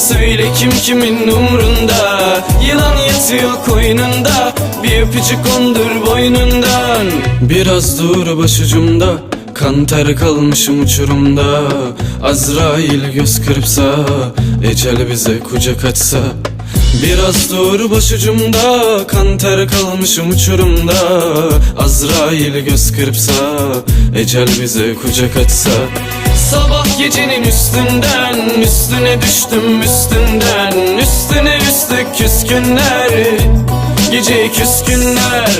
söyle kim kimin umrunda? Yılan yatıyor koynunda bir öpücük kondur boynundan. Biraz dur başucumda Kan ter kalmışım uçurumda. Azrail göz kırpsa Ecel bize kucak açsa. Biraz dur başucumda Kan ter kalmışım uçurumda. Azrail göz kırpsa Ecel bize kucak açsa Sabah gecenin üstünden Üstüne düştüm üstünden. Üstüne üstlük küskünler Gece küskünler